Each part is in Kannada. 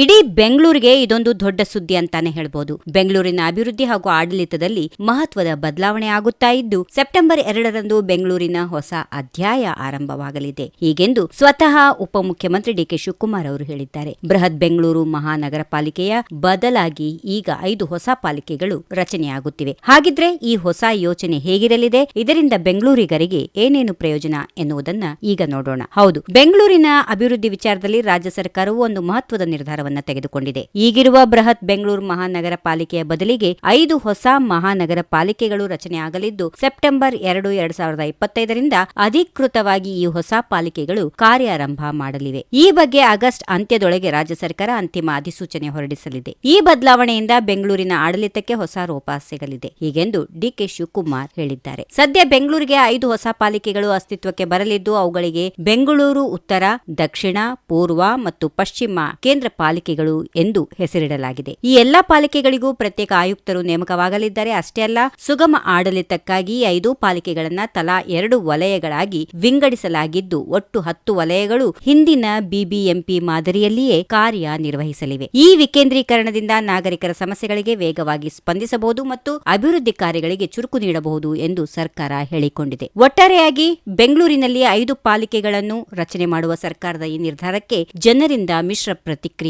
ಇಡೀ ಬೆಂಗಳೂರಿಗೆ ಇದೊಂದು ದೊಡ್ಡ ಸುದ್ದಿ ಅಂತಾನೆ ಹೇಳ್ಬೋದು. ಬೆಂಗಳೂರಿನ ಅಭಿವೃದ್ಧಿ ಹಾಗೂ ಆಡಳಿತದಲ್ಲಿ ಮಹತ್ವದ ಬದಲಾವಣೆ ಆಗುತ್ತಾ ಇದ್ದು, ಸೆಪ್ಟೆಂಬರ್ ಎರಡರಂದು ಬೆಂಗಳೂರಿನ ಹೊಸ ಅಧ್ಯಾಯ ಆರಂಭವಾಗಲಿದೆ. ಹೀಗೆಂದು ಸ್ವತಃ ಉಪಮುಖ್ಯಮಂತ್ರಿ ಡಿಕೆ ಶಿವಕುಮಾರ್ ಅವರು ಹೇಳಿದ್ದಾರೆ. ಬೃಹತ್ ಬೆಂಗಳೂರು ಮಹಾನಗರ ಪಾಲಿಕೆಯ ಬದಲಾಗಿ ಈಗ ಐದು ಹೊಸ ಪಾಲಿಕೆಗಳು ರಚನೆಯಾಗುತ್ತಿವೆ. ಹಾಗಿದ್ರೆ ಈ ಹೊಸ ಯೋಚನೆ ಹೇಗಿರಲಿದೆ? ಇದರಿಂದ ಬೆಂಗಳೂರಿಗರಿಗೆ ಏನೇನು ಪ್ರಯೋಜನ ಎನ್ನುವುದನ್ನ ಈಗ ನೋಡೋಣ. ಹೌದು, ಬೆಂಗಳೂರಿನ ಅಭಿವೃದ್ಧಿ ವಿಚಾರದಲ್ಲಿ ರಾಜ್ಯ ಸರ್ಕಾರವು ಒಂದು ಮಹತ್ವದ ನಿರ್ಧಾರವನ್ನ ತೆಗೆದುಕೊಂಡಿದೆ. ಈಗಿರುವ ಬೃಹತ್ ಬೆಂಗಳೂರು ಮಹಾನಗರ ಪಾಲಿಕೆಯ ಬದಲಿಗೆ ಐದು ಹೊಸ ಮಹಾನಗರ ಪಾಲಿಕೆಗಳು ರಚನೆಯಾಗಲಿದ್ದು ಸೆಪ್ಟೆಂಬರ್ ಎರಡು, ಎರಡ್ ಸಾವಿರದ ಇಪ್ಪತ್ತೈದರಿಂದ ಅಧಿಕೃತವಾಗಿ ಈ ಹೊಸ ಪಾಲಿಕೆಗಳು ಕಾರ್ಯಾರಂಭ ಮಾಡಲಿವೆ. ಈ ಬಗ್ಗೆ ಆಗಸ್ಟ್ ಅಂತ್ಯದೊಳಗೆ ರಾಜ್ಯ ಸರ್ಕಾರ ಅಂತಿಮ ಅಧಿಸೂಚನೆ ಹೊರಡಿಸಲಿದೆ. ಈ ಬದಲಾವಣೆಯಿಂದ ಬೆಂಗಳೂರಿನ ಆಡಳಿತಕ್ಕೆ ಹೊಸ ರೂಪ ಸಿಗಲಿದೆ. ಹೀಗೆಂದು ಡಿಕೆ ಶಿವಕುಮಾರ್ ಹೇಳಿದ್ದಾರೆ. ಸದ್ಯ ಬೆಂಗಳೂರಿಗೆ ಐದು ಹೊಸ ಪಾಲಿಕೆಗಳು ಅಸ್ತಿತ್ವಕ್ಕೆ ಬರಲಿದ್ದು, ಅವುಗಳಿಗೆ ಬೆಂಗಳೂರು ಉತ್ತರ, ದಕ್ಷಿಣ, ಪೂರ್ವ ಮತ್ತು ಪಶ್ಚಿಮ ಕೇಂದ್ರ ಪಾಲಿಕೆಗಳು ಎಂದು ಹೆಸರಿಡಲಾಗಿದೆ. ಈ ಎಲ್ಲಾ ಪಾಲಿಕೆಗಳಿಗೂ ಪ್ರತ್ಯೇಕ ಆಯುಕ್ತರು ನೇಮಕವಾಗಲಿದ್ದಾರೆ. ಅಷ್ಟೇ ಅಲ್ಲ, ಸುಗಮ ಆಡಳಿತಕ್ಕಾಗಿ ಐದು ಪಾಲಿಕೆಗಳನ್ನ ತಲಾ ಎರಡು ವಲಯಗಳಾಗಿ ವಿಂಗಡಿಸಲಾಗಿದ್ದು, ಒಟ್ಟು ಹತ್ತು ವಲಯಗಳು ಹಿಂದಿನ ಬಿಬಿಎಂಪಿ ಮಾದರಿಯಲ್ಲಿಯೇ ಕಾರ್ಯನಿರ್ವಹಿಸಲಿವೆ. ಈ ವಿಕೇಂದ್ರೀಕರಣದಿಂದ ನಾಗರಿಕರ ಸಮಸ್ಯೆಗಳಿಗೆ ವೇಗವಾಗಿ ಸ್ಪಂದಿಸಬಹುದು ಮತ್ತು ಅಭಿವೃದ್ಧಿ ಕಾರ್ಯಗಳಿಗೆ ಚುರುಕು ನೀಡಬಹುದು ಎಂದು ಸರ್ಕಾರ ಹೇಳಿಕೊಂಡಿದೆ. ಒಟ್ಟಾರೆಯಾಗಿ ಬೆಂಗಳೂರಿನಲ್ಲಿ ಐದು ಪಾಲಿಕೆಗಳನ್ನು ರಚನೆ ಮಾಡುವ ಸರ್ಕಾರದ ಈ ನಿರ್ಧಾರಕ್ಕೆ ಜನರಿಂದ ಮಿಶ್ರ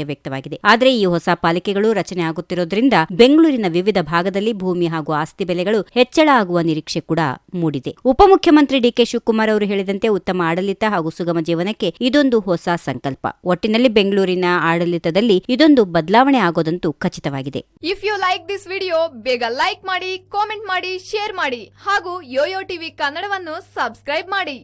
ಪ್ರತಿಕ್ರಿಯೆ ವ್ಯಕ್ತವಾಗಿದೆ. ಆದರೆ ಈ ಹೊಸ ಪಾಲಿಕೆಗಳು ರಚನೆ ಆಗುತ್ತಿರೋದ್ರಿಂದ ಬೆಂಗಳೂರಿನ ವಿವಿಧ ಭಾಗದಲ್ಲಿ ಭೂಮಿ ಹಾಗೂ ಆಸ್ತಿ ಬೆಲೆಗಳು ಹೆಚ್ಚಳ ಆಗುವ ನಿರೀಕ್ಷೆ ಕೂಡ ಮೂಡಿದೆ. ಉಪಮುಖ್ಯಮಂತ್ರಿ ಡಿಕೆ ಶಿವಕುಮಾರ್ ಅವರು ಹೇಳಿದಂತೆ ಉತ್ತಮ ಆಡಳಿತ ಹಾಗೂ ಸುಗಮ ಜೀವನಕ್ಕೆ ಇದೊಂದು ಹೊಸ ಸಂಕಲ್ಪ. ಒಟ್ಟಿನಲ್ಲಿ ಬೆಂಗಳೂರಿನ ಆಡಳಿತದಲ್ಲಿ ಇದೊಂದು ಬದಲಾವಣೆ ಆಗೋದಂತೂ ಖಚಿತವಾಗಿದೆ. If you like this video ಬೇಗ ಲೈಕ್ ಮಾಡಿ ಕಾಮೆಂಟ್ ಮಾಡಿ ಶೇರ್ ಮಾಡಿ ಹಾಗೂ ಯೋಯೋ ಟಿವಿ ಕನ್ನಡವನ್ನು ಸಬ್ಸ್ಕ್ರೈಬ್ ಮಾಡಿ.